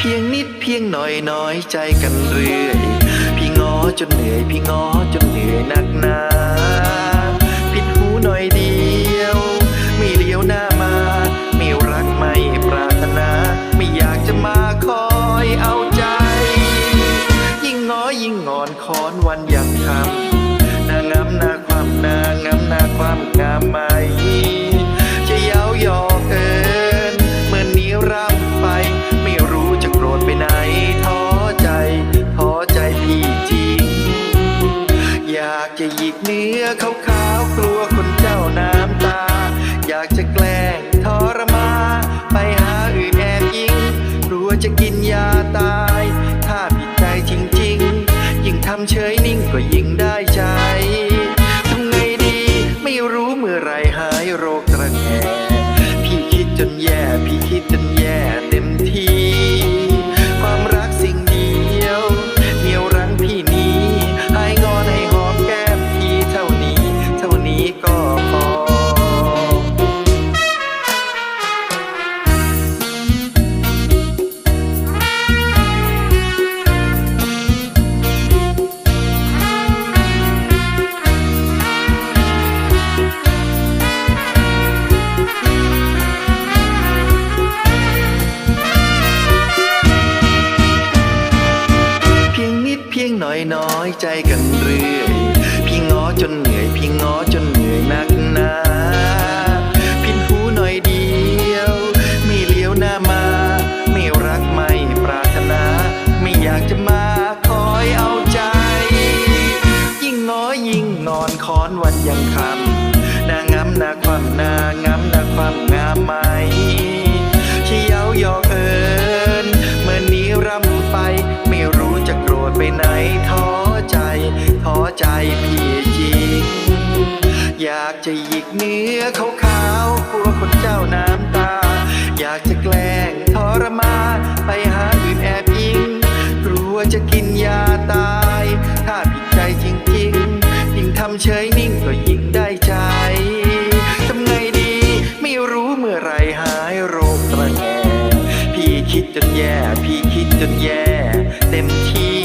เพียงนิดเพียงหน่อยน้อยใจกันเรื่อย พี่ง้อจนเหนื่อยพี่ง้อจนเหนื่อยนักหนา จะหยิกเนื้อขาวๆกลัวคนเจ้าน้ำตา อยากจะแกล้งทรมา ไปหาอื่นแอบยิงกลัวจะกินยาตาย ถ้าผิดใจจริงๆ ยิ่งทำเฉยนิ่งก็ยิ่งได้ใจทำไงดีไม่รู้เมื่อไรหายโรคตระแงพี่คิดจนแย่ อยใจกันเรื่อย พี่ง้อจนเหนื่อย พี่ง้อจนเหนื่อยนักหนาพินหูหน่อยเดียว ไม่เลี้ยวหน้ามา ไม่รักไม่ปรารถนา ไม่อยากจะมาคอยเอาใจ ยิ่งง้อยิ่งงอนคอนวันยังคำนางงามนาความนางามนาความงามไหมที่เย้ายอกเอินเมื่อนี้ร่ำไปไม่รู้จะโกรธไปไหนท้อ ใจพี่จริง อยากจะหยิกเนื้อขาวๆกลัวคนเจ้าน้ำตา อยากจะแกล้งทรมานไปหาอื่นแอบอิง กลัวจะกินยาตาย ถ้าผิดใจจริงๆ ยิ่งทำเฉยนิ่งก็ยิ่งได้ใจทำไงดีไม่รู้เมื่อไรหายโรคตระแงพี่คิดจนแย่ พี่คิดจนแย่ เต็มที่